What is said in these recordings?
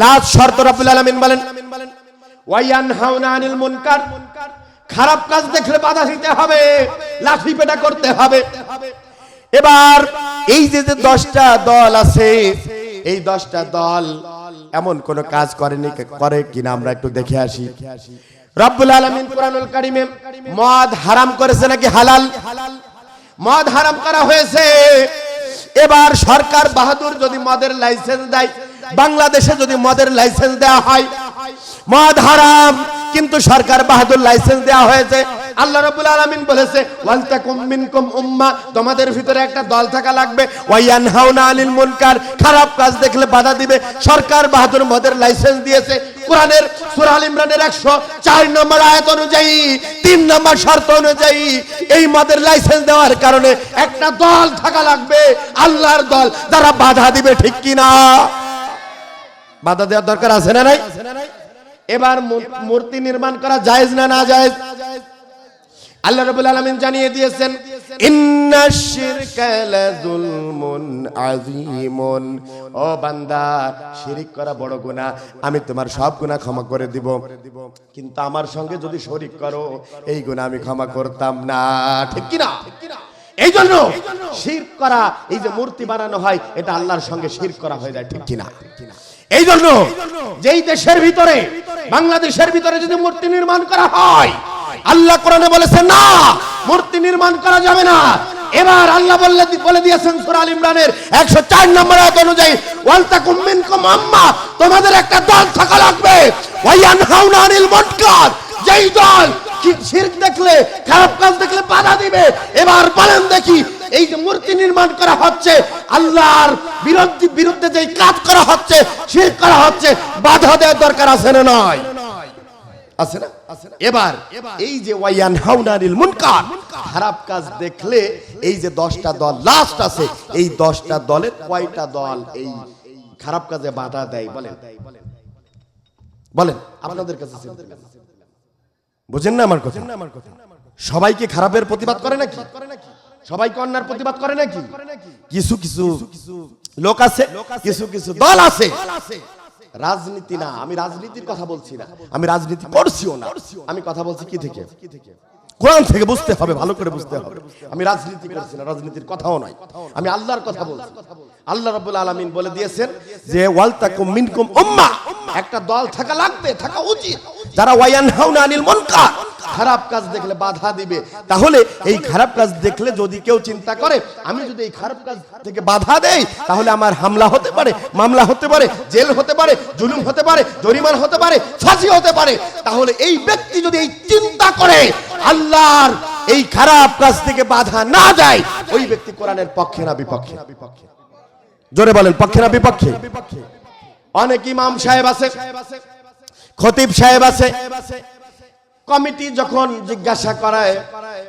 Last শর্ত রাব্বুল আলামিন বলেন ওয়ায়ানহাউনা আনিল মুনকার খারাপ কাজ দেখলে বাধা দিতে হবে, লাঠি পেটা করতে হবে। এবার এই যে যে দশটা দল আছে, এই দশটা দল এমন কোন কাজ করেনি করে কিনা আমরা একটু দেখে আসি। রব্বুল আলামিন কোরআনুল কারিমে মদ হারাম করেছে নাকি হালাল? মদ হারাম করা হয়েছে। এবার সরকার বাহাদুর যদি মদের লাইসেন্স দেয় বাংলাদেশে যদি মদের লাইসেন্স দেওয়া হয়, মদ হারাম, কিন্তু সরকার বাহাদুর লাইসেন্স দেওয়া হয়েছে। আল্লাহ রাব্বুল আলামিন বলেছে, ওয়ালতাকুম মিনকুম উম্মাহ তোমাদের ভিতরে একটা দল থাকা লাগবে। ওয়ায়ানহাউনা আনিল মুনকার খারাপ কাজ দেখলে বাধা দিবে। সরকার বাহাদুর মদের লাইসেন্স দিয়েছে। কোরআনের সূরা আল ইমরানের 104 নম্বর আয়াত অনুযায়ী, তিন নম্বর শর্ত অনুযায়ী, এই মদের লাইসেন্স দেওয়ার কারণে একটা দল থাকা লাগবে, আল্লাহর দল, যারা বাধা দিবে ঠিক কি না বাধা দেওয়ার দরকার আছে না নাই? এবার মূর্তি নির্মাণ করা জায়েজ না না জায়েজ? আল্লাহ রাব্বুল আলামিন জানিয়ে দিয়েছেন ইন্নাশ শিরকা লাযুলমুন আযীমুন। ও বান্দা শিরিক করা বড় গুনাহ। আমি তোমার সব গুনাহ ক্ষমা করে দিব। কিন্তু আমার সঙ্গে যদি শরিক করো এই গুনাহ আমি ক্ষমা করতাম না। ঠিক কি না এই জন্য শিরক করা এই যে মূর্তি বানানো হয় এটা আল্লাহর সঙ্গে শিরক করা হয়ে যায়। ঠিক কি না এই জন্য যেই দেশের ভিতরে বাংলাদেশের ভিতরে যদি মূর্তি নির্মাণ করা হয় আল্লাহ কোরআনে বলেছে না মূর্তি নির্মাণ করা যাবে না। এবার আল্লাহ বললে বলে দিয়েছেন সূরা আল ইমরানের 104 নম্বর আয়াত অনুযায়ী ওয়ালতাকুম মিনকুম আম্মা তোমাদের একটা দল থাকা লাগবে। ওয়ায়ানহাউনা আনিল মুনকার যেই দল শিরক দেখলে খারাপ কাজ দেখলে বাধা দিবে। এবার বলেন দেখি এই যে মূর্তি নির্মাণ করা হচ্ছে, আল্লাহর বিরুদ্ধে বিরুদ্ধে যেই কাজ করা হচ্ছে শিরক করা হচ্ছে। বাধা দেওয়ার দরকার আছে না নয় আছে না? এবার এই যে ওয়াইয়ান হাউনারিল মুনকার, খারাপ কাজ দেখলে এই যে দশটা দল লাস্ট আছে। এই কয়টা দল এই খারাপ কাজে বাধা দেয় বলেন? বলেন, আপনাদের কাছে বুঝেন না আমার কথা? সবাইকে খারাপের প্রতিবাদ করে নাকি? সবাইকে অন্যার প্রতিবাদ করে নাকি? কিছু কিছু লোক আছে কিছু কিছু দল আছে। রাজনীতি না আমি রাজনীতির কথা বলছি না। আমি রাজনীতি করছিও না। আমি কথা বলছি কি থেকে? কোরআন থেকে বুঝতে হবে ভালো করে বুঝতে হবে আমি রাজনীতি করছি না রাজনীতির কথাও নয়। আমি আল্লাহর কথা বলছি। আল্লাহ রাব্বুল আলামিন বলে দিয়েছেন যে ওয়ালতাকুম মিনকুম উম্মাহ একটা দল থাকা লাগবে থাকা উচিত। যারা ওয়ায়ানহাউনা আনিল মুনকার। খারাপ কাজ দেখলে বাধা দিবে। তাহলে এই খারাপ কাজ দেখলে যদি কেউ চিন্তা করে, আমি যদি এই খারাপ কাজ থেকে বাধা দেই, তাহলে আমার হামলা হতে পারে, মামলা হতে পারে, জেল হতে পারে, জুলুম হতে পারে, জরিমানা হতে পারে, ফাঁসি হতে পারে। তাহলে এই ব্যক্তি যদি এই চিন্তা করে, আল্লাহর এই খারাপ কাজ থেকে বাধা না যায়, ওই ব্যক্তি কোরআনের পক্ষে না বিপক্ষে। জোরে বলেন, পক্ষে না বিপক্ষে? অনেক ইমাম সাহেব আছে, খতিব সাহেব আছে কমিটি যখন জিজ্ঞাসা করায়,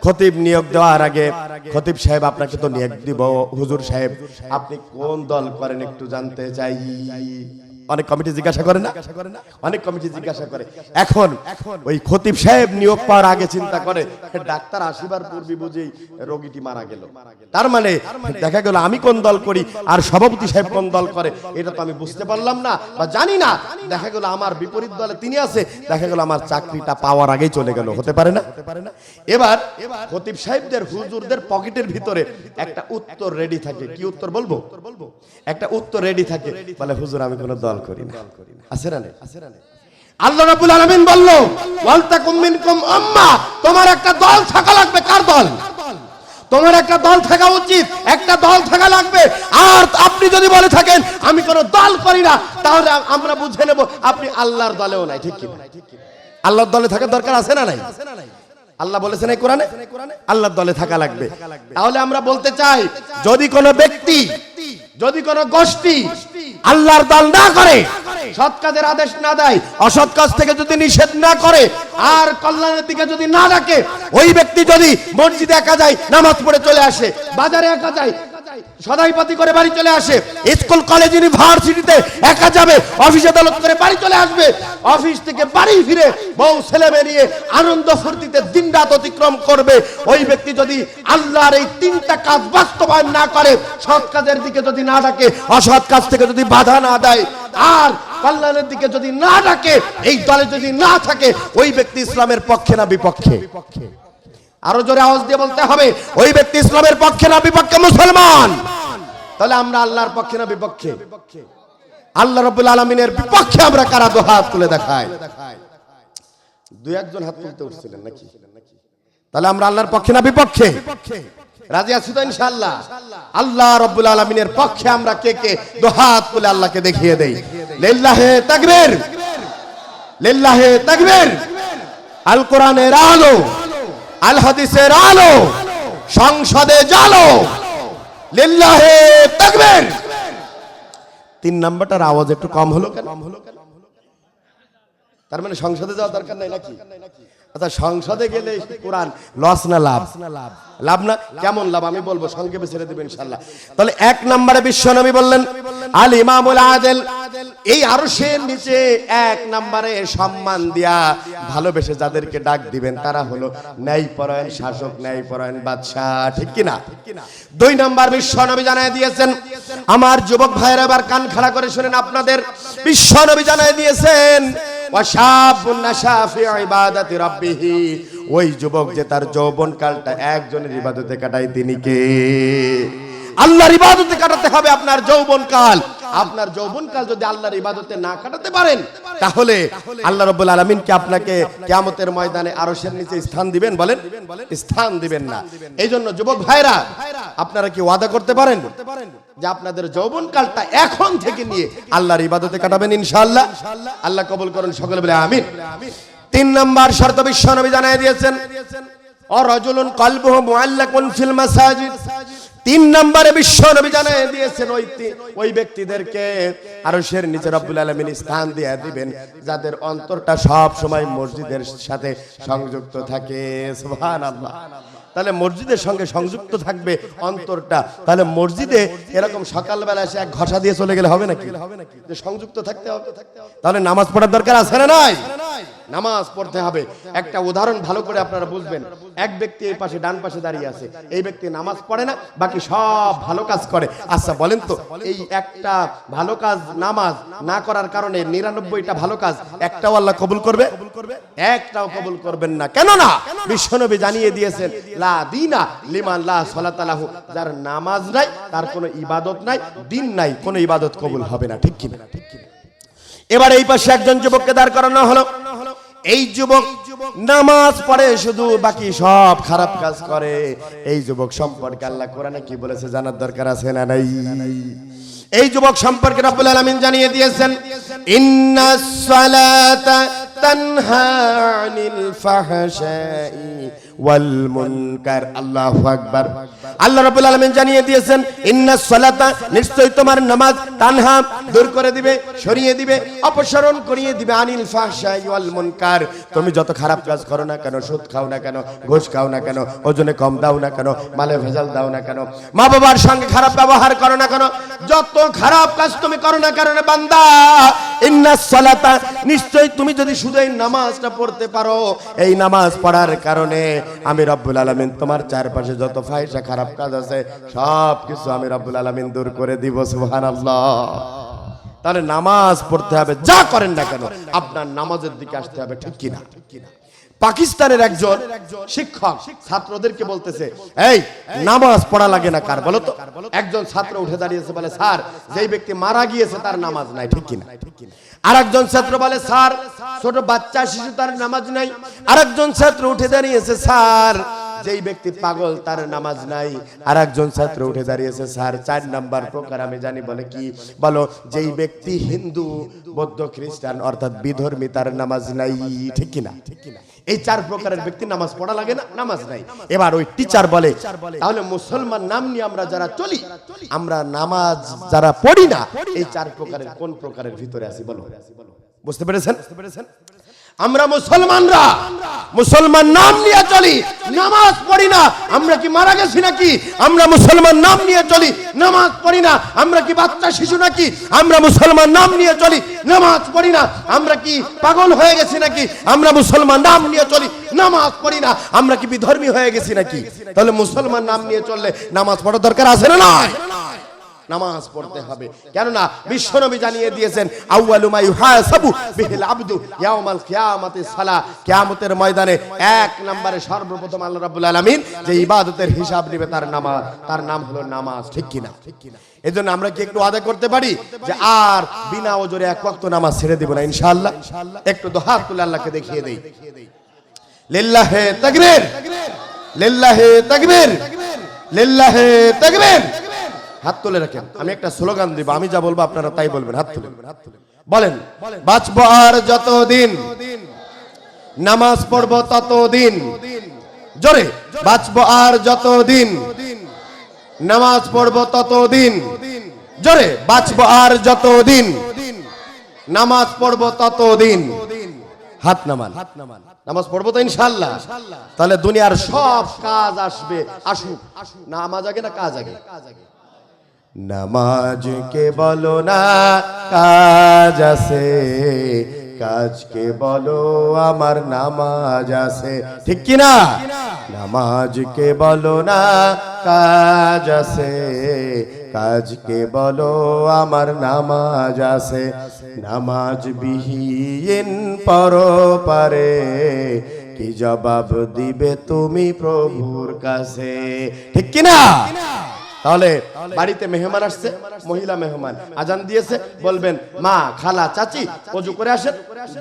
খতিব নিয়োগ দেওয়ার আগে, খতিব সাহেব আপনাকে তো নিয়োগ দিব। হুজুর সাহেব, আপনি কোন দল করেন একটু জানতে চাই। অনেক কমিটি জিজ্ঞাসা করে না? অনেক কমিটি জিজ্ঞাসা করে। এখন ওই খতিব সাহেব নিয়োগ পাওয়ার আগে চিন্তা করে ডাক্তার আসিবার পূর্বে বুঝেই রোগীটি মারা গেল। তার মানে দেখা গেল আমি কোন দল করি আর সভাপতি সাহেব কোন দল করে এটা তো আমি বুঝতে পারলাম না বা জানি না। দেখা গেল আমার বিপরীত দলে তিনি আছে। দেখা গেল আমার চাকরিটা পাওয়ার আগেই চলে গেল। হতে পারে না? এবার খতিব সাহেবদের হুজুরদের পকেটের ভিতরে একটা উত্তর রেডি থাকে। কি উত্তর বলব? একটা উত্তর রেডি থাকে। বলে হুজুর আমি কোনো দল করি না। আছে না। আছে না আল্লাহ রাব্বুল আলামিন বলল ওয়ালতাকুম মিনকুম উম্মাহ তোমার একটা দল থাকা লাগবে কার দল? তোমার একটা দল থাকা উচিত একটা দল থাকা লাগবে। আর আপনি যদি বলে থাকেন আমি কোনো দল করি না তাহলে আমরা বুঝে নেব আপনি আল্লাহর দলেও নাই ঠিক কি? আল্লাহর দলে থাকার দরকার আছে না নাই? আল্লাহ বলেছেন এই কোরআনে? আল্লাহর দলে থাকা লাগবে। তাহলে আমরা বলতে চাই যদি কোনো ব্যক্তি যদি কোন গোষ্ঠী আল্লাহর দল না করে সৎ কাজের আদেশ না দেয় অসৎ কাজ থেকে যদি নিষেধ না করে আর কল্যাণের দিকে যদি না ডাকে। ওই ব্যক্তি যদি মসজিদে একা যায় নামাজ পড়ে চলে আসে বাজারে একা যায় সদাইপাতি করে বাড়ি চলে আসে। স্কুল, কলেজ, ইউনিভার্সিটিতে একা যাবে, অফিস আদালত করে বাড়ি চলে আসবে। অফিস থেকে বাড়ি ফিরে বউ, ছেলে নিয়ে আনন্দ ফুর্তিতে দিন রাত অতিক্রম করবে। ওই ব্যক্তি যদি আল্লাহর এই তিনটা কাজ বাস্তবায়ন না করে, সৎ কাজের দিকে যদি না ডাকে, অসৎ কাজ থেকে যদি বাধা না দেয়, আর কল্যাণের দিকে যদি না ডাকে, এই দলে যদি না থাকে, ওই ব্যক্তি ইসলামের পক্ষে না বিপক্ষে? আরও জোরে আওয়াজ দিয়ে বলতে হবে, ওই ব্যক্তি ইসলামের পক্ষে না বিপক্ষে মুসলমান? তাহলে আমরা আল্লাহর পক্ষে না বিপক্ষে? আল্লাহ রবুল আলমিনের বিপক্ষে আমরা কারা দু হাত তুলে দেখাই? দুই একজন হাত তুলতে উঠছিলেন নাকি? তাহলে আমরা আল্লাহর পক্ষে না বিপক্ষে? রাজি আছি তো ইনশাআল্লাহ? আল্লাহ রব্বুল আলমিনের পক্ষে আমরা কে কে দু হাত তুলে আল্লাহকে দেখিয়ে দেই? লিল্লাহে তাকবীর! লিল্লাহে তাকবীর! আল কোরআনের আলো! আল হাদিসের আলো, সংসদে জালো, লিল্লাহে তাকবীর। তিন নাম্বারটার আওয়াজ একটু কম হলো কেন? তার মানে সংসদে যাওয়ার দরকার নাই নাকি? আচ্ছা সংসদে গেলে কোরআন লস না লাভ? লাভ। না? কেমন লাভ? আমি বলব সংক্ষেপে ছেড়ে দেবেন ইনশাল্লাহ তাহলে এক নম্বরে বিশ্ব নবী বললেন আল ইমামুল আদেল। এই আরশের নিচে এক নম্বরে সম্মান দিয়া ভালোবেসে যাদেরকে ডাক দিবেন তারা হলো ন্যায় পরায়ণ শাসক ন্যায় পরায়ণ বাদশাহ ঠিক কি না দুই নম্বর বিশ্ব নবী জানায় দিয়েছেন আমার যুবক ভাইয়েরা এবার কান খাড়া করে শুনেন আপনাদের। বিশ্ব নবী জানায় দিয়েছেন ওই যুবক যে তার যৌবন কালটা একজনের ইবাদতে কাটায়, তিনি কে? আল্লাহর ইবাদতে কাটাতে হবে আপনার যৌবন কাল আপনার যৌবন কাল যদি আল্লাহর ইবাদতে না কাটাতে পারেন তাহলে আল্লাহ রাব্বুল আলামিন কি আপনাকে কিয়ামতের ময়দানে আরশের নিচে স্থান দিবেন বলেন? স্থান দিবেন না। এই জন্য যুবক ভাইরা আপনারা কি ওয়াদা করতে পারেন? যে আপনাদের যৌবন কালটা এখন থেকে নিয়ে আল্লাহর ইবাদতে কাটাবেন ইনশাআল্লাহ। আল্লাহ কবুল করুন সকলে বলে আমিন। তিন নম্বর শর্ত বিশ্ব নবী জানাই দিয়েছেন অরজুলুন কলবুহু মুআল্লাকুন ফিল মাসাজিদ। তিন নম্বরে বিশ্ব নবী জানাই দিয়েছেন ওই ওই ব্যক্তিদেরকে আরশের নিচে রব্বুল আলামিন স্থান দিয়ে দিবেন, যাদের অন্তরটা সব সময় মসজিদের সাথে সংযুক্ত থাকে। তাহলে মসজিদের সঙ্গে সংযুক্ত থাকবে অন্তরটা। তাহলে মসজিদে এরকম সকালবেলা এসে এক ঘষা দিয়ে চলে গেলে হবে নাকি? যে সংযুক্ত থাকতে হবে। তাহলে নামাজ পড়ার দরকার আছে না নাই? নামাজ পড়তে হবে। একটা উদাহরণ ভালো করে আপনারা বুঝবেন। এক ব্যক্তি এই পাশে ডান পাশে দাঁড়িয়ে আছে। এই ব্যক্তি নামাজ পড়ে না, বাকি সব ভালো কাজ করে। আচ্ছা বলেন তো, এই একটা ভালো কাজ নামাজ না করার কারণে নিরানব্বইটা ভালো কাজ একটাও আল্লাহ কবুল করবে? একটাও কবুল করবেন না। কেন না বিশ্বনবী জানিয়ে দিয়েছেন, লা দিনা লিমান লা সলাতালাহু যার নামাজ নাই, তার কোনো ইবাদত নাই, দিন নাই, কোনো ইবাদত কবুল হবে না। ঠিক কিনা ঠিক কিনা? এবার এই পাশে একজন যুবককে দাঁড় করানো হলো। এই যুবক নামাজ পড়ে শুধু বাকি সব খারাপ কাজ করে। এই যুবক সম্পর্কে আল্লাহ কোরআনে কি বলেছে জানার দরকার আছে না নাই? এই যুবক সম্পর্কে রব্বুল আলামিন জানিয়ে দিয়েছেন ইন্নাস সালাতা তানহা আনিল ফাহশাই ওয়াল মুনকার, আল্লাহু আকবার। আল্লাহ রাব্বুল আলামিন জানিয়ে দিয়েছেন ইন্নাস সালাতা, নিশ্চয় তোমার নামাজ তানহা দূর করে দিবে দিবে করিয়ে দিবে, আনিল ওয়াল মুনকার। তুমি যত খারাপ কাজ করো না কেন, সুদ খাও না কেন, ঘুষ খাও না কেন, ওজনে কম দাও না কেন, মালে ভেজাল দাও না কেন মা বাবার সঙ্গে খারাপ ব্যবহার করো না কেন, যত খারাপ কাজ তুমি করো না কেন বান্দা ইন্নাস সালাতা, নিশ্চয় তুমি যদি শুধু এই নামাজটা পড়তে পারো, এই নামাজ পড়ার কারণে আমি রব্বুল আলমিন তোমার চারপাশে যত ফাইসা খারাপ কাজ আছে সব কিছু আমি রব্বুল আলমিন দূর করে দিব সুহান তাহলে নামাজ পড়তে হবে, যা করেন না কেন, আপনার নামাজের দিকে আসতে হবে, ঠিক কিনা? পাকিস্তানের একজন শিক্ষক ছাত্রদেরকে বলতেছে, এই, নামাজ পড়া লাগে না কার? বলো তো। একজন ছাত্র উঠে দাঁড়িয়েছে, বলে, স্যার, যেই ব্যক্তি মারা গিয়েছে তার নামাজ নাই, ঠিক কিনা? আর একজন ছাত্র বলে, স্যার, ছোট বাচ্চা, শিশু তার নামাজ নাই। আর একজন ছাত্র উঠে দাঁড়িয়েছে, স্যার যেই ব্যক্তি পাগল, তার নামাজ নাই। আর একজন ছাত্র উঠে দাঁড়িয়েছে, স্যার, চার নাম্বার প্রকার আমি জানি। বলে, কি? বলো, যেই ব্যক্তি হিন্দু, বৌদ্ধ, খ্রিস্টান, অর্থাৎ বিধর্মী, তার নামাজ নাই। ঠিক কিনা? এই চার প্রকারের ব্যক্তি নামাজ পড়া লাগে না? নামাজ নাই। এবার ওই টিচার বলে, তাহলে মুসলমান নাম নিয়ে আমরা যারা চলি, আমরা নামাজ যারা পড়ি না, এই চার প্রকারের কোন প্রকারের ভিতরে আছি বলো? বুঝতে পেরেছেন বুঝতে পেরেছেন? আমরা মুসলমানরা, মুসলমান নাম নিয়ে চলি, নামাজ পড়ি না, আমরা কি মারা গেছি নাকি? আমরা মুসলমান নাম নিয়ে চলি, নামাজ পড়ি না, আমরা কি বাচ্চা শিশু নাকি? আমরা মুসলমান নাম নিয়ে চলি, নামাজ পড়ি না, আমরা কি পাগল হয়ে গেছি নাকি? আমরা মুসলমান নাম নিয়ে চলি, নামাজ পড়ি না, আমরা কি বিধর্মী হয়ে গেছি নাকি? তাহলে মুসলমান নাম নিয়ে চললে নামাজ পড়ার দরকার আছে না নয় নামাজ পড়তে হবে। কেননা বিশ্বনবী জানিয়ে দিয়েছেন আউয়ালু ইউহাসাবু বিহিল আবদু ইয়াউমাল কিয়ামাতি সালা। কিয়ামতের ময়দানে এক নম্বরে সর্বপ্রথম আল্লাহ রাব্বুল আলামিন যে ইবাদতের হিসাব নেবে তার নামাজ তার নাম হলো নামাজ। ঠিক কিনা? এজন্য আমরা কি একটু আদায় করতে পারি? যে আর বিনা ওজরে এক ওয়াক্ত নামাজ ছেড়ে দেব না ইনশাআল্লাহ। একটু হাত তুলে আল্লাহকে দেখিয়ে দেই। লিল্লাহে তাকবীর লিল্লাহে তাকবীর লিল্লাহে তাকবীর। হাত তুলে রাখেন। আমি একটা স্লোগান দিব আমি যা বলব আপনারা তাই বলবেন হাত তুলে। বলেন বাঁচবো আর যতদিন নামাজ পড়ব ততদিন। জোরে বাঁচবো আর যতদিন নামাজ পড়ব ততদিন। জোরে বাঁচবো আর যতদিন নামাজ পড়ব ততদিন। হাত নামান। হাত নামান। নামাজ পড়ব তো ইনশাল্লাহ তাহলে দুনিয়ার সব কাজ আসবে আসুক। নামাজ আগে না কাজ আগে। নামাজকে বলো না, কাজ আছে। কাজকে বলো, আমার নামাজ আছে। ঠিক কি না নামাজকে বলো না, কাজ আছে। কাজকে বলো, আমার নামাজ আছে। নামাজ বিহীন পর পারে কি জবাব দিবে তুমি প্রভুর কাছে? ঠিক কি না তাহলে বাড়িতে মেহমান আসছে, মহিলা মেহমান। আজান দিয়েছে, বলবেন, মা, খালা, চাচি, অজু করে আসেন,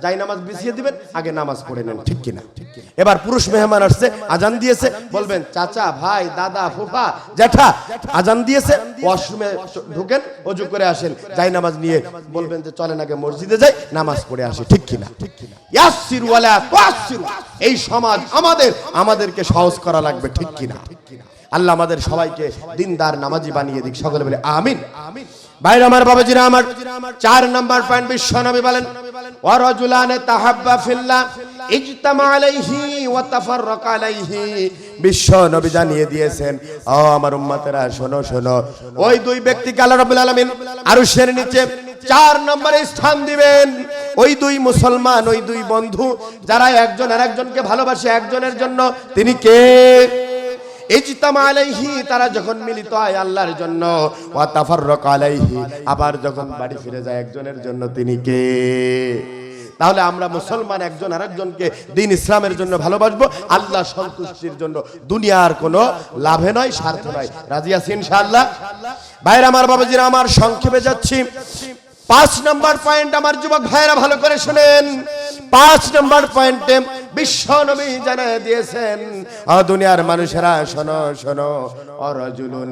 যাই নামাজ বিছিয়ে দিবেন, আগে নামাজ পড়ে নেন, ঠিক কিনা? এবার পুরুষ মেহমান আসছে, আজান দিয়েছে, বলবেন, চাচা, ভাই, দাদা, ফুফা, জ্যাঠা, আজান দিয়েছে, ওয়াশরুমে ঢুকেন, অজু করে আসেন, যাই নামাজ নিয়ে বলবেন যে, চলেন আগে মসজিদে যাই, নামাজ পড়ে আসে, ঠিক কিনা? ইয়াসসিরু ওয়ালা তুয়াসসিরু। এই সমাজ আমাদের, আমাদেরকে সহজ করা লাগবে, ঠিক কিনা? আল্লাহ আমাদের সবাইকে দিনদার নামাজি বানিয়ে দিক। সকলে বলে আমিন। ভাইর আমার বাবাজিরা আমার চার নাম্বার পয়েন্ট বিশ্ব নবী বলেন ওয়ারাজুলান তাহাব্বা ফিল্লাহ ইজতামা আলাইহি ওয়া তাফাররাকা আলাইহি। বিশ্ব নবী জানিয়ে দিয়েছেন ও আমার উম্মতেরা শোনো শোনো। ওই দুই ব্যক্তিকে আল্লাহ রাব্বুল আলামিন আরশের নিচে চার নম্বরে স্থান দিবেন। ওই দুই মুসলমান ওই দুই বন্ধু যারা একজন আর একজনকে ভালোবাসে একজনের জন্য তিনি কে? তারা যখন মিলিত হয় আল্লাহর জন্য আবার যখন বাড়ি ফিরে যায় একজনের জন্য তিনি কে? তাহলে আমরা মুসলমান একজন আরেকজনকে দিন ইসলামের জন্য ভালোবাসবো, আল্লাহ সন্তুষ্টির জন্য। দুনিয়ার কোনো লাভে নয়, স্বার্থ নয়। রাজি আছি ইনশাআল্লাহ? ভাইরা আমার বাবাজিরা, আমার সংক্ষেপে যাচ্ছি। পাঁচ নাম্বার পয়েন্ট আমার যুবক ভাইরা ভালো করে শুনেন। পাঁচ নাম্বার পয়েন্টে বিশ্ব নবী জানিয়ে দিয়েছেন দুনিয়ার মানুষেরা শোনো শোনো অরজুলুন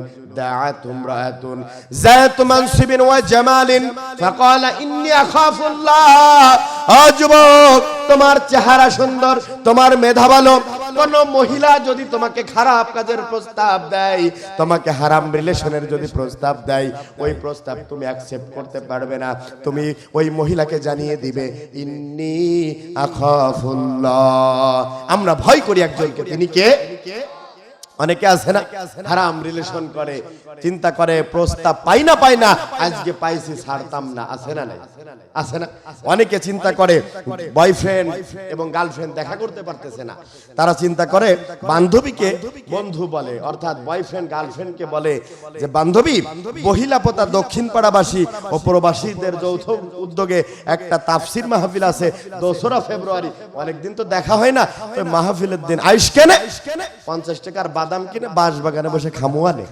জামালিন ফাকালা ইন্নী আখাফুল্লাহ ও যুবক, তোমার চেহারা সুন্দর, তোমার মেধা ভালো। কোন মহিলা যদি তোমাকে খারাপ কাজের প্রস্তাব দেয়, তোমাকে হারাম রিলেশনের যদি প্রস্তাব দেয়, ওই প্রস্তাব তুমি অ্যাকসেপ্ট করতে পারবে না। তুমি ওই মহিলাকে জানিয়ে দিবে, ইন্নি আমরা ভয় করি একজনকে, তিনি কে? অনেকে আছে না? হারাম রিলেশন করে, চিন্তা করে, প্রস্তাব পাই না পাই না, আজকে পাইছি, ছাড়তাম না, আছে না নাই? আছে না? অনেকে চিন্তা করে বয়ফ্রেন্ড এবং গার্লফ্রেন্ড দেখা করতে পারতেছে না। তারা চিন্তা করে, বান্ধবীকে বন্ধু বলে, অর্থাৎ বয়ফ্রেন্ড গার্লফ্রেন্ডকে বলে যে, বান্ধবী মহিলাপতা দক্ষিণ পাড়াবাসী ও প্রবাসীদের যৌথ উদ্যোগে একটা তাফসির মাহফিল আছে, দোসরা ফেব্রুয়ারি। অনেকদিন তো দেখা হয় না। মাহফিলের দিন আইস কেনে? পঞ্চাশ টাকার বাদাম কিনে বাঁশ বাগানে বসে খামুয়ানে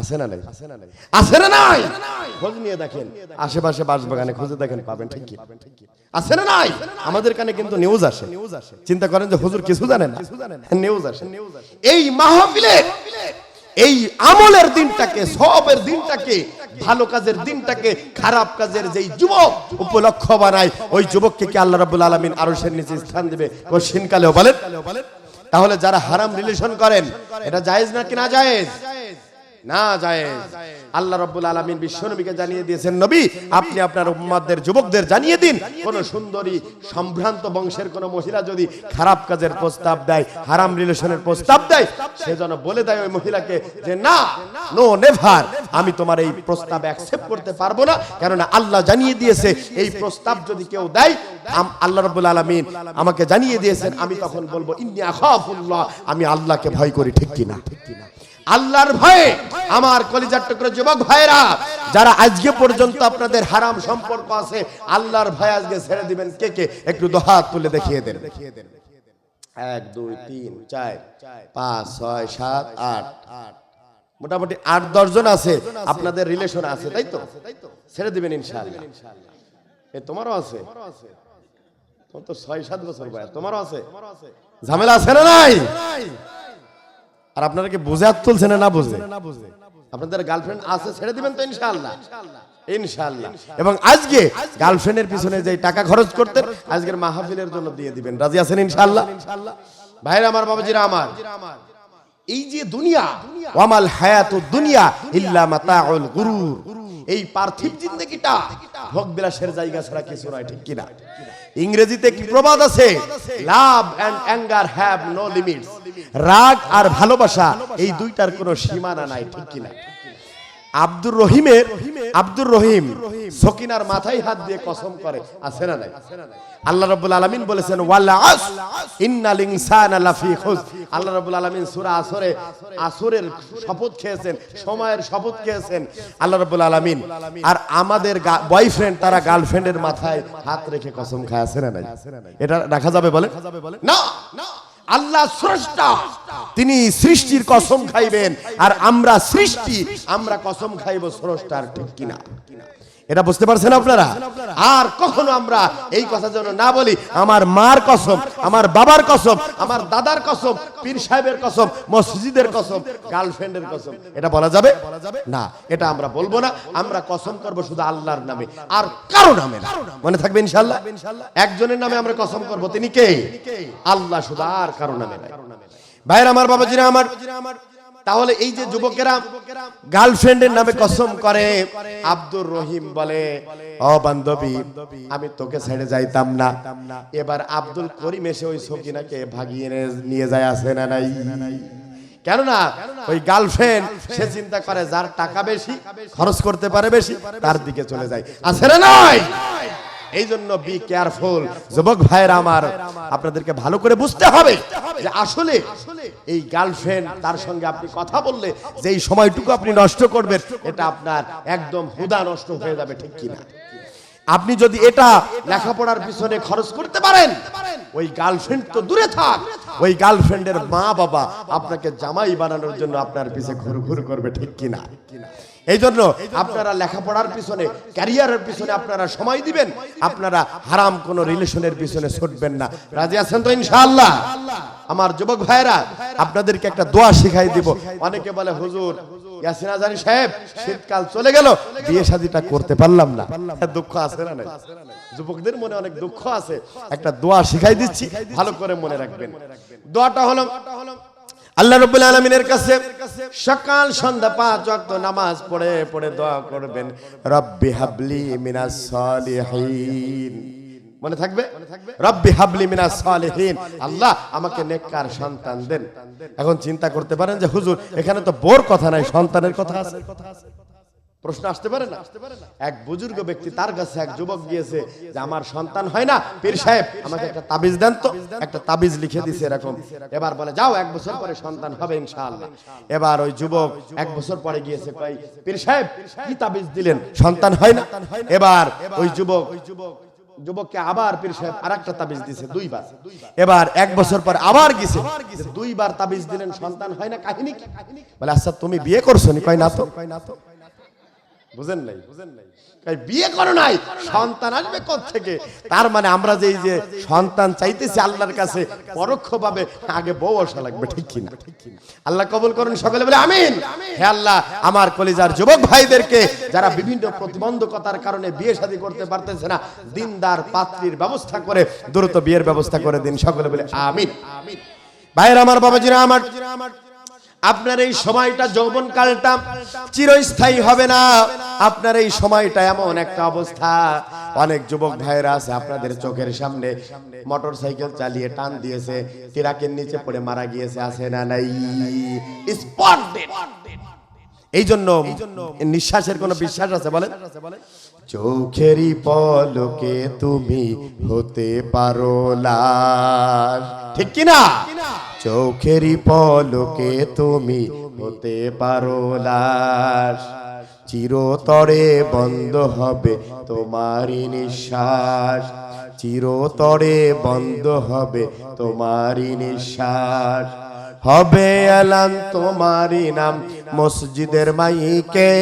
আছে না নাই? আছে না নাই? খোঁজ নিয়ে দেখেন। আশেপাশে বাঁশ বাগানে খুঁজে দেখেন, পাবেন ঠিক কি? আছে না নাই? আমাদের কানে কিন্তু নিউজ আসে। চিন্তা করেন যে হুজুর কিছু জানে না? নিউজ আসে। এই মাহফিলে, এই আমলের দিনটাকে, সবের দিনটাকে, ভালো কাজের দিনটাকে, খারাপ কাজের যেই যুবক উপলক্ষ বানায়, ওই যুবককে কি আল্লাহ রাব্বুল আলামিন আরশের নিচে স্থান দেবে? কশিন কালেও বলেন। তাহলে যারা হারাম রিলেশন করেন এটা জায়েজ না কিনা জায়েজ না জায়েজ আল্লাহ রাব্বুল আলামিন বিশ্বনবীকে জানিয়ে দিয়েছেন, নবী, আপনি আপনার উম্মাদের যুবকদের জানিয়ে দিন। কোন সুন্দরী সম্ভ্রান্ত বংশের কোন মহিলা যদি খারাপ কাজের প্রস্তাব দেয়, হারাম রিলেশনের প্রস্তাব দেয়, সে যেন বলে দেয় ওই মহিলাকে যে, না নো নেভার আমি তোমার এই প্রস্তাব অ্যাকসেপ্ট করতে পারব না। কেননা আল্লাহ জানিয়ে দিয়েছে, এই প্রস্তাব যদি কেউ দেয় আল্লাহ রাব্বুল আলামিন আমাকে জানিয়ে দিয়েছেন, আমি তখন বলব, ইন্নি আখাফুল্লাহ, আমি আল্লাহকে ভয় করি ঠিক কিনা ঠিক কিনা? আল্লাহর ভয়ে আমার কলিজার টুকরো যুবক ভাইরা যারা আজকে পর্যন্ত আপনাদের হারাম সম্পর্ক আছে, আল্লাহর ভয় আজকে ছেড়ে দিবেন। কে কে? একটু দোহাত তুলে দেখিয়ে দেন। দেখিয়ে দেন এক, দুই, তিন, চার, পাঁচ, ছয়, সাত, আট। মোটামুটি আট, দশ জন আছে। আপনাদের রিলেশন আছে, তাই তো? ছেড়ে দিবেন ইনশাআল্লাহ। এ, তোমারও আছে? তোমার তো ছয়, সাত বছর বয়স। তোমারও আছে? ঝামেলা আছে না নাই? আর আপনারা কি বুঝে আর তুলছে না না বুঝে? আপনাদের গার্লফ্রেন্ড আছে, ছেড়ে দিবেন তো ইনশাআল্লাহ। ইনশাআল্লাহ। এবং আজকে গার্লফ্রেন্ডের পিছনে যে টাকা খরচ করতেন আজকের মাহফিলের জন্য দিয়ে দিবেন। রাজি আছেন ইনশাআল্লাহ? ভাইরা আমার বাবাজিরা আমার, এই যে দুনিয়া, ওয়ামাল হায়াতু দুনিয়া ইল্লা মাতাউল গুরুর। এই পার্থিব জিন্দেগিটা ভোগ বিলাসের জায়গা ছাড়া কিছু নয় ঠিক কিনা? ইংরেজিতে কি প্রবাদ আছে? Love and anger have no limits রাগ আর ভালোবাসা এই দুইটার কোনো সীমানা নাই, ঠিক কিনা? আব্দুর রহিমের আব্দুর রহিম সকিনার মাথায় হাত দিয়ে কসম করে, আছে না নাই? আল্লাহ রাব্বুল আলামিন বলেছেন, ওয়াল আস, ইন্নাল ইনসানা লাফি খুস আল্লাহ রাব্বুল আলামিন সূরা আসরে, আসরের শপথ খেয়েছেন, সময়ের শপথ খেয়েছেন। আল্লাহ রাব্বুল আলামিন, আর আমাদের বয়ফ্রেন্ড তারা গার্লফ্রেন্ডের মাথায় হাত রেখে কসম খায়, আছে না নাই? এটা রাখা যাবে বলে না! আল্লাহ স্রষ্টা, তিনি সৃষ্টির কসম খাইবেন, আর আমরা সৃষ্টি, আমরা কসম খাইব স্রষ্টার, ঠিক কিনা? এটা বুঝতে পারছেন আপনারা? আর কখনো আমরা এই কথা যেন না বলি, আমার মার কসম, আমার বাবার কসম, আমার দাদার কসম, পীর সাহেবের কসম, মসজিদের কসম, গার্লফ্রেন্ডের কসম, এটা বলা যাবে? না, এটা আমরা বলব না, আমরা কসম করব শুধু আল্লাহর নামে, আর কারও নামে না। মনে থাকবে ইনশাল্লাহ একজনের নামে আমরা কসম করব, তিনি কে? আল্লাহ শুধু আর কারও নামে নাই। ভাইয়ের, আমার বাবাজিরা আমার তাহলে এই যে যুবকেরা গার্লফ্রেন্ডের নামে কসম করে আব্দুর রহিম বলে ও বান্ধবী আমি তোকে ছেড়ে যাইতাম না। এবার আব্দুল করিম এসে ওই সকিনাকে ভাগিয়ে নিয়ে যায় আসে না নাই। কেননা ওই গার্লফ্রেন্ড সে চিন্তা করে যার টাকা বেশি খরচ করতে পারে বেশি তার দিকে চলে যায়। আছে না নয় এই জন্য বি কেয়ারফুল যুবক ভাইয়ের আমার আপনাদেরকে ভালো করে বুঝতে হবে যে আসলে এই গার্লফ্রেন্ড, তার সঙ্গে আপনি কথা বললে যে এই সময়টুকু আপনি নষ্ট করবেন, এটা আপনার একদম হুদা নষ্ট হয়ে যাবে, ঠিক কিনা? আপনি যদি এটা লেখাপড়ার পিছনে খরচ করতে পারেন, ওই গার্লফ্রেন্ড তো দূরে থাক, ওই গার্লফ্রেন্ডের মা বাবা আপনাকে জামাই বানানোর জন্য আপনার পিছে ঘুর ঘুর করবে, ঠিক কিনা? এই জন্য আপনারা লেখাপড়ার পিছনে ক্যারিয়ারের পিছনে আপনারা সময় দিবেন আপনারা হারাম কোন রিলেশনের পিছনে ছুটবেন না। রাজি আছেন তো ইনশাআল্লাহ? আমার যুবক ভাইরা আপনাদেরকে একটা দোয়া শিখাই দিব। অনেকে বলে হুজুর ইয়াসিন আজারি সাহেব শীতকাল চলে গেল বিয়ে শাদিটা করতে পারলাম না। দুঃখ আছে না নাই? যুবকদের মনে অনেক দুঃখ আছে। একটা দোয়া শিখাই দিচ্ছি ভালো করে মনে রাখবেন। দোয়াটা হলো আল্লাহ রব্বুল আলমিনের কাছে সকাল, সন্ধ্যা, পাঁচ ওয়াক্ত নামাজ পড়ে পড়ে দোয়া করবেন। রব্বি হাবলি মিনাস সালিহিন। মনে থাকবে? রব্বি হাবলি মিনাস সালিহিন। আল্লাহ আমাকে নেককার সন্তান দেন। এখন চিন্তা করতে পারেন যে, হুজুর, এখানে তো বোর কথা নাই, সন্তানের কথা আছে। প্রশ্ন আসতে পারে না। এক বুজুর্গ ব্যক্তি তার কাছে এক যুবক গিয়েছে যে, আমার সন্তান হয় না। পীর সাহেব আমাকে একটা তাবিজ দেন তো, একটা তাবিজ লিখে দিছে এরকম। এবার বলে, যাও, এক বছর পরে সন্তান হবে ইনশাআল্লাহ। এবার ওই যুবক এক বছর পরে গিয়েছে কই পীর সাহেব, কি তাবিজ দিলেন? সন্তান হয় না? এবার ওই যুবক, যুবককে আবার পীর সাহেব আর একটা তাবিজ দিছে, দুইবার। এবার এক বছর পর আবার গেছে দুইবার তাবিজ দিলেন, সন্তান হয় না? কাহিনী বলে আচ্ছা তুমি বিয়ে করছ নি? কয় না তো কয়, না তো। বুঝেন নাই? বুঝেন নাই তাই বিয়ে করো নাই, সন্তান আসবে থেকে তার মানে আমরা যে যে সন্তান চাইতেছি আল্লাহর কাছে, পরোক্ষভাবে আগে বউ আসা লাগবে, ঠিক কিনা? আল্লাহ কবুল করুন সকলে, বলে আমিন। হে আল্লাহ, আমার কলিজার যুবক ভাইদেরকে, যারা বিভিন্ন প্রতিবন্ধকতার কারণে বিয়ে শাদী করতে পারতেছে না, দিনদার পাত্রীর ব্যবস্থা করে, দ্রুত বিয়ের ব্যবস্থা করে দিন, সকলে বলে আমিন আমিন। ভাইয়ের, আমার বাবাজিরা, আমার আপনার এই সময়টা যৌবন কালটা চিরস্থায়ী হবে না। আপনার এই সময়টা এমন একটা অবস্থা। অনেক যুবক ভাইয়েরা আছে আপনাদের চোখের সামনে। মোটর সাইকেল চালিয়ে টান দিয়েছে। ট্রাকের নিচে পড়ে মারা গিয়েছে, আছে না নাই? স্পট এই জন্য নিঃশ্বাসের কোনো বিশ্বাস আছে বলেন? চোখেরই পলকে তুমি হতে পারো লাশ। ঠিক কি না চোখেরই পলকে তুমি হতে পারো লাশ। চিরতরে বন্ধ হবে তোমারই নিঃশ্বাস। চিরতরে বন্ধ হবে তোমারই নিঃশ্বাস। হবে এলান তোমারই নাম মসজিদের মাইকে।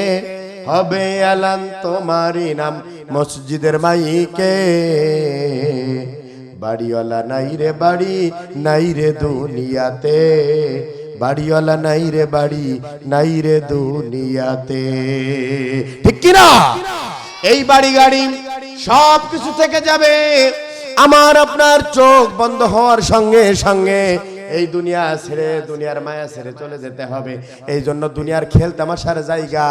হবে এলান তোমারই নাম মসজিদের মাইকে। বাড়িওয়ালা নাই রে বাড়ি, নাই রে দুনিয়াতে। বাড়িওয়ালা নাই রে বাড়ি, নাই রে দুনিয়াতে। ঠিক কি না এই বাড়ি গাড়ি সব কিছু থেকে যাবে। আমার আপনার চোখ বন্ধ হওয়ার সঙ্গে সঙ্গে এই দুনিয়া ছেড়ে, দুনিয়ার মায়া ছেড়ে চলে যেতে হবে। এই জন্য দুনিয়ার খেল তামাশার জায়গা।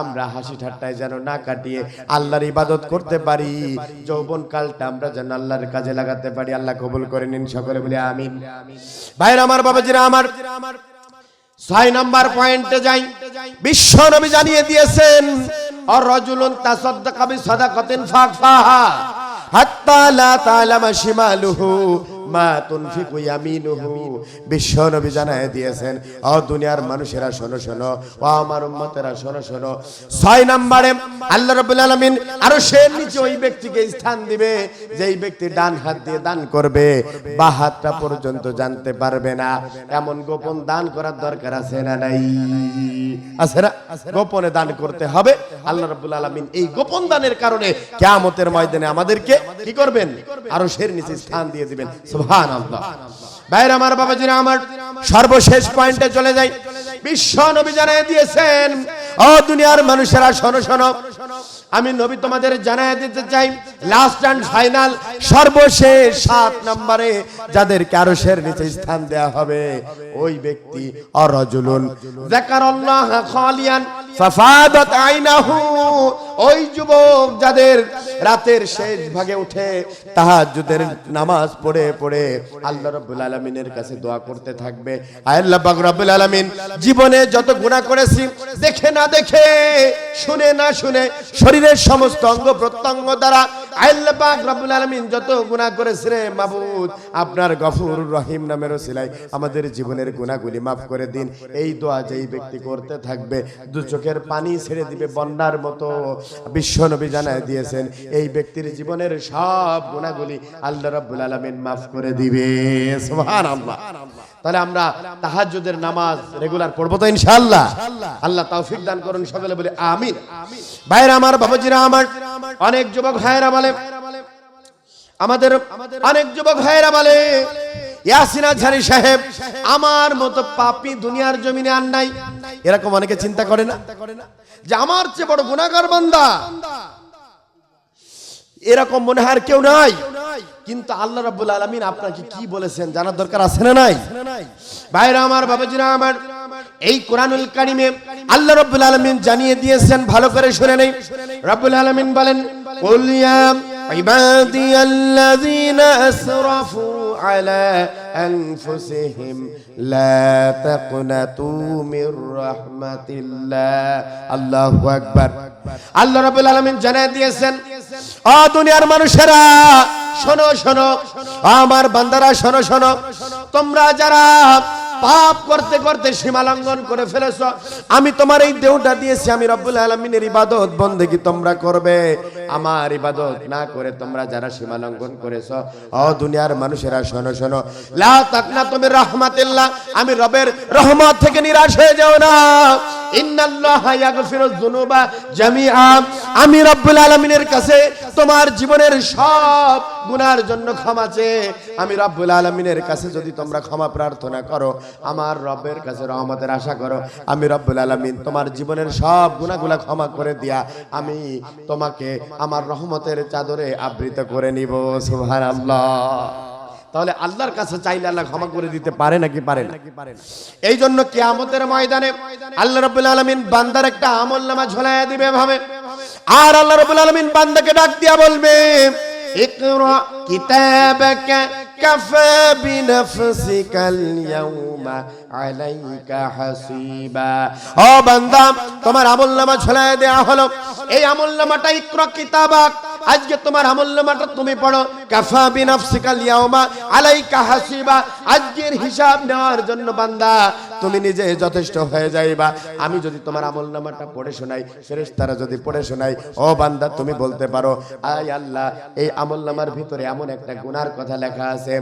আমরা হাসি ঠাট্টায় যেন না কাটিয়ে আল্লাহর ইবাদত করতে পারি। যৌবন কালটা আমরা যেন আল্লাহর কাজে লাগাতে পারি। আল্লাহ কবুল করে নিন সকলে বলে আমিন। ভাইরা আমার বাবাজিরা আমার, ছয় নাম্বার পয়েন্টে যাই। বিশ্ব নবী জানিয়ে দিয়েছেন আর রজুলুন তাসাদ্দাকা বিসাদাকাতিন ফাকফাহা হাত্তা লা তা'লামা শিমালুহু মা তুনফিকু ইয়ামিনুহু। বিশ্ব নবী জানায় দিয়েছেন ও দুনিয়ার মানুষেরা শোনো শোনো ও আমার উম্মতেরা শোনো শোনো। ছয় নম্বরে আল্লাহ রাব্বুল আলামিন আরও সে নিচে ওই ব্যক্তিকে স্থান দিবে, যেই ব্যক্তি ডান হাত দিয়ে দান করবে, বা হাতটা পর্যন্ত জানতে পারবে না। এমন গোপন দান করার দরকার আছে না নাই? আছে না? গোপনে দান করতে হবে। আল্লাহ রাব্বুল আলামিন এই গোপন দানের কারণে কিয়ামতের ময়দানে আমাদেরকে কি করবেন? আরও শের নিচে স্থান দিয়ে দিবেন। সর্বশেষ আমি নবী তোমাদের জানায় দিতে চাই লাস্ট অ্যান্ড ফাইনাল সর্বশেষ সাত নম্বরে যাদের কারোশের নিচে স্থান দেয়া হবে, ওই ব্যক্তি অরজুলুন। যাকারাল্লাহ খালিয়ান, ফাফাদাত আইনাহু ওই যুবক যাদের রাতের শেষ ভাগে উঠে তাহাজ্জুদের নামাজ পড়ে পড়ে আল্লাহ রাব্বুল আলামিনের কাছে দোয়া করতে থাকবে। আল্লাহ পাক রাব্বুল আলামিন, জীবনে যত গুনাহ করেছি, দেখে না দেখে, শুনে না শুনে শরীরের সমস্ত অঙ্গ প্রত্যঙ্গ দ্বারা আল্লাহ পাক আলামিন যত গুনাহ করেছে রে মাবুদ, আপনার গফুর রহিম নামের ওসিলায় আমাদের জীবনের গুনাহগুলি মাফ করে দিন। এই দোয়া যেই ব্যক্তি করতে থাকবে, দু চোখের পানি ছেড়ে দিবে বন্যার মতো। বিশ্ব নবী জানায় দিয়েছেন, এই ব্যক্তির জীবনের সব গুণাগুলি আল্লাহ রাব্বুল আলামিন মাফ করে দিবে। সুবহানাল্লাহ। তাহলে আমরা তাহাজ্জুদের নামাজ রেগুলার পড়ব তো ইনশাআল্লাহ। আল্লাহ তৌফিক দান করুন, সকলে বলে আমিন। ভাইরা আমার, বাবাজিরা আমার, অনেক যুবক ভাইরা বলে, আমাদের অনেক যুবক ভাইরা বলে, ইয়াসিনা ঝারি সাহেব, আমার মতো পাপি দুনিয়ার জমিনে আর নাই। এরকম অনেকে চিন্তা করে না? যে আমার চেয়ে বড় গুণাগার বান্দা। এরকম মনে হয় কেউ নাই। কিন্তু আল্লাহ রাব্বুল আলামিন আপনাকে কি বলেছেন জানার দরকার আছে না নাই? ভাইরা আমার বাবাজিরা আমার, এই কোরআনুল কারিমে আল্লাহ রাব্বুল আলামিন জানিয়ে দিয়েছেন, ভালো করে শুনে নেই। রাব্বুল আলামিন বলেন, কুল ইয়া ইবাদিয়াল্লাযীনা আসরাফু আলা আনফুসিহিম লা তাকনাতু মির রাহমাতিল্লাহ আল্লাহু আকবার আল্লাহ রাব্বুল আলামিন জানিয়ে দিয়েছেন ও দুনিয়ার মানুষেরা শোনো শোনো আমার বান্দারা শোনো শোনো তোমরা যারা পাপ করতে করতে সীমা লঙ্ঘন করে ফেলেছ। আমি তোমার এই দেহটা দিয়েছি, আমি রব্বুল আলমিনের ইবাদত বন্দেগি তোমরা করবে। আমার ইবাদত না করে তোমরা যারা সীমা লঙ্ঘন করেছ ও দুনিয়ার মানুষেরা, শোনো শোনো। লা তাকনা তুমি রহমাতিল্লাহ, আমি রবের রহমত থেকে নিরাশ হয়ে যাও না। আমি রব্বুল আলামিনের কাছে তোমার জীবনের সব গুনার জন্য ক্ষমা চেয়ে, আমি রব্বুল আলামিনের কাছে যদি তোমরা ক্ষমা প্রার্থনা করো আমার রবের কাছে রহমতের আশা করো। আমি রব্বুল আলামিন তোমার জীবনের সব গুনাহগুলা ক্ষমা করে দিয়া আমি তোমাকে আমার রহমতের চাদরে আবৃত করে নিব, সুবহানাল্লাহ। তাহলে আল্লাহর কাছে চাইলে আল্লাহ ক্ষমা করে দিতে পারে নাকি পারে না? এই জন্য কিয়ামতের ময়দানে আল্লাহ রাব্বুল আলামিন বান্দার একটা আমল নামা ঝোলায়া দিবে ভাবে আর আল্লাহ রাব্বুল আলামিন বান্দাকে ডাক দিয়া বলবে, ইকরা কাফা বিনফসিকা আল-ইয়াওমা আলাইকা হাসিবা ও বান্দা, তোমার আমলনামা ঝুলায় দেয়া হলো। এই আমলনামাটা ইকরা কিতাবাক আজকে তোমার আমলনামাটা তুমি পড়ো। কাফা বিনফসিকা আল-ইয়াওমা আলাইকা হাসিবা। আজকের হিসাব নেওয়ার জন্য বান্দা, তুমি নিজে যথেষ্ট হয়ে যাইবা। আমি যদি তোমার আমলনামাটা পড়ে শোনাই, ফেরেশতারা যদি পড়ে শোনাই, ও বান্দা, তুমি বলতে পারো, আয় আল্লাহ, এই আমলনামার ভিতরে এমন একটা গুনার কথা লেখা আছে।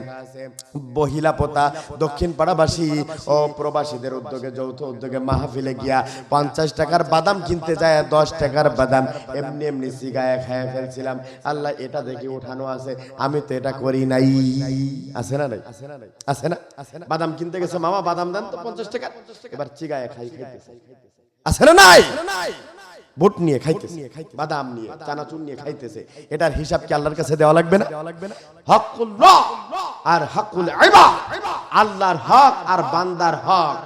বহিলা পোতা, দক্ষিণ পাড়াবাসী, ও প্রবাসীদের উদ্যোগে, যৌথ উদ্যোগে মাহফিলে গিয়া পঞ্চাশ টাকার বাদাম কিনতে যায়, দশ টাকার বাদাম, এমনি এমনি সিগায় খায় ফেলছিলাম। আল্লাহ, এটা দেখে উঠানো আছে। আমি তো এটা করি নাই। আছে না নাই? আছে না? বাদাম কিনতে গেছে মামা? বাদাম দেন তো পঞ্চাশ টাকা। এবার চিগায় খাই, খাইতেছে। আছে না নাই? বুট নিয়ে খাইতেছে, বাদাম নিয়ে, চানাচুর নিয়ে খাইতেছে। এটার হিসাব কি আল্লাহর কাছে দেওয়া লাগবে না? হকুল্লাহ আর হকুল আল্লাহর হক আর বান্দার হক।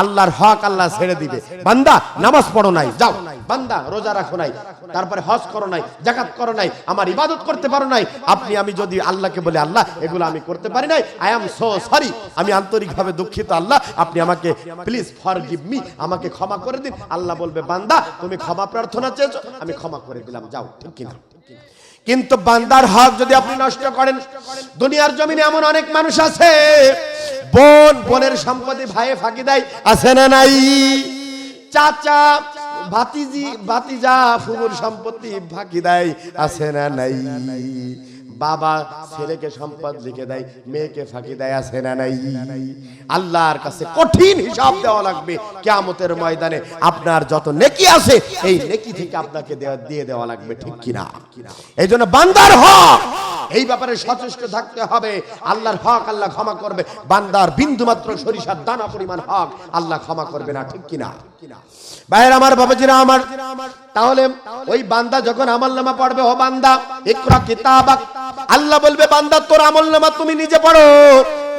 আল্লাহর হক আল্লাহ ছেড়ে দিবে। বান্দা, নামাজ পড়ো নাই, যাও। বান্দা, রোজা রাখো নাই, তারপরে হজ করো নাই জাকাত করো নাই, আমার ইবাদত করতে পারো নাই, আপনি আমি যদি আল্লাহকে বলি, আল্লাহ, এগুলো আমি করতে পারি নাই আই এম সো সরি আমি আন্তরিকভাবে দুঃখিত, আল্লাহ, আপনি আমাকে প্লিজ ফরগিভ মি আমাকে ক্ষমা করে দিন। আল্লাহ বলবে, বান্দা, তুমি ক্ষমা প্রার্থনা চেয়েছো, আমি ক্ষমা করে দিলাম, যাও, ঠিক কিনা? কিন্তু বান্দার হক যদি আপনি নষ্ট করেন, দুনিয়ার জমিনে এমন অনেক মানুষ আছে, বোন, বোনের সম্পত্তি ভাইয়ে ফাঁকি দেয়, আছে না নাই? চাচা ভাতিজি, ভাতিজা, ফুবুর সম্পত্তি ফাঁকি দেয়, আছে না নাই? বাবা ছেলেকে সম্পদ লিখে দেয়, মেয়েকে ফাঁকি দেয়, আছে না নাই? আল্লাহর কাছে কঠিন হিসাব দেওয়া লাগবে, কেয়ামতের ময়দানে আপনার যত নেকি আছে, এই নেকি থেকে আপনাকে দিয়ে দেওয়া লাগবে, ঠিক কিনা? এই জন্য বান্দার হক! এই ব্যাপারে সচেষ্ট থাকতে হবে। আল্লাহর হক আল্লাহ ক্ষমা করবে। বান্দার বিন্দু মাত্র সরিষার দানা পরিমাণ হক আল্লাহ ক্ষমা করবে না, ঠিক কিনা? ভাইয়ের আমার বাবাজিরা আমার, তাহলে ওই বান্দা যখন আমল নামা পড়বে, ও বান্দা, ইকরা কিতাবাক। আল্লাহ বলবে, বান্দা, তোর আমল নামা তুমি নিজে পড়ো।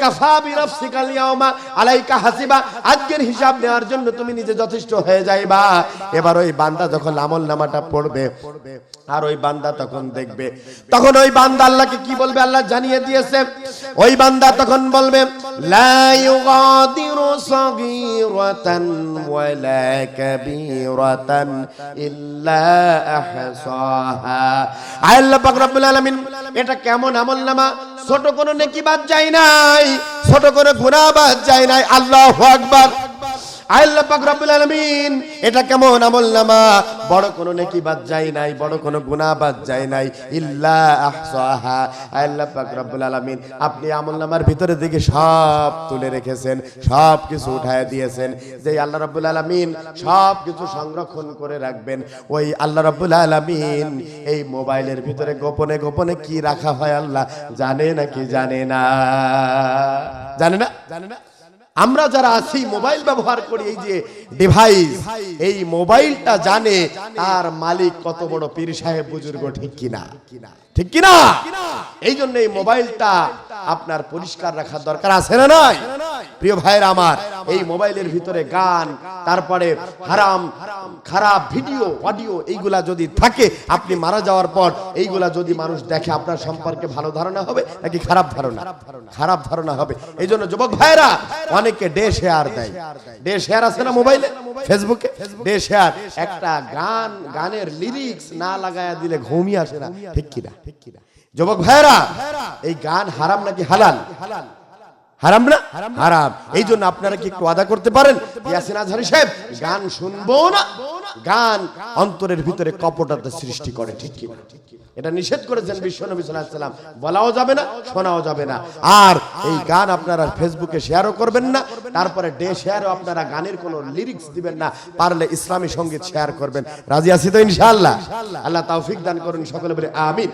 কাফা বিনফসিকাল ইয়াউমা আলাইকা হাসিবা। আজকের হিসাব নেওয়ার জন্য তুমি নিজে যথেষ্ট হয়ে যাইবা। এবার ওই বান্দা যখন আমল নামাটা পড়বে, আর ওই বান্দা তখন দেখবে। তখন ওই বান্দা আল্লাহকে কি বলবে? আল্লাহ জানিয়ে দিয়েছে। ওই বান্দা তখন বলবে এটা কেমন ছোট কোনো নেকি বাদ যায় নাই। ছোট করে গুনাহ বাদ যায় নাই। আল্লাহ আকবার। আল্লাহ পাক রব্বুল আলামিন, এটা কেমন আমলনামা বড় কোনো নেকি বাদ যায় নাই, বড় গুনাহ বাদ যায় নাই। ইল্লা আহসাহা। আল্লাহ পাক রব্বুল আলামিন, আপনি আমলনামার ভিতরে দিকে সব তুলে রেখেছেন সব কিছু উঠায় দিয়েছেন। যে আল্লাহ রাব্বুল আলামিন সব কিছু সংরক্ষণ করে রাখবেন, ওই আল্লাহ রাব্বুল আলামিন এই মোবাইলের ভিতরে গোপনে গোপনে কি রাখা হয় আল্লাহ জানে নাকি জানে না? জানে না? জানে না? আমরা যারা আছি, মোবাইল ব্যবহার করি, এই যে ডিভাইস এই মোবাইলটা জানে তার মালিক কত বড় পীর সাহেব, বুজুর্গ, ঠিক কিনা? ঠিক কিনা? এই জন্য এই মোবাইলটা আপনার পরিষ্কার রাখার দরকার আছে না নয় প্রিয় ভাইয়ের আমার এই মোবাইলের ভিতরে গান, তারপরে হারাম, খারাপ ভিডিও, অডিও, এইগুলা যদি থাকে, আপনি মারা যাওয়ার পর এইগুলা যদি মানুষ দেখে, আপনার সম্পর্কে ভালো ধারণা হবে নাকি খারাপ ধারণা? খারাপ ধারণা হবে। এই জন্য যুবক ভাইরা অনেকে ডে শেয়ার দেয়। ডে শেয়ার আছে না মোবাইলে? ফেসবুকে? ডে শেয়ার একটা গান, গানের লিরিক্স না লাগায়া দিলে ঘুমিয়ে আসে না। ঠিক কিনা? ঠিক কিনা যুবক ভাইরা এই গান হারাম নাকি হালাল? হারাম না? হারাম এই জন্য আপনারা কি একটু আদা করতে পারেন? ইয়াসিন আজহারি সাহেব গান শুনব না? গান অন্তরের ভিতরে কপটতা সৃষ্টি করে ঠিক কি? এটা নিষেধ করেছেন বিশ্ব নবী সাল্লাম। বলাও যাবে না শোনাও যাবে না। আর এই গান আপনারা ফেসবুকে শেয়ারও করবেন না। তারপরে ডে শেয়ারও আপনারা গানের কোনো লিরিক্স দিবেন না। পারলে ইসলামী সংগীত শেয়ার করবেন। রাজি আছি তো ইনশাআল্লাহ। আল্লাহ তৌফিক দান করুন সকলে বলে আমিন।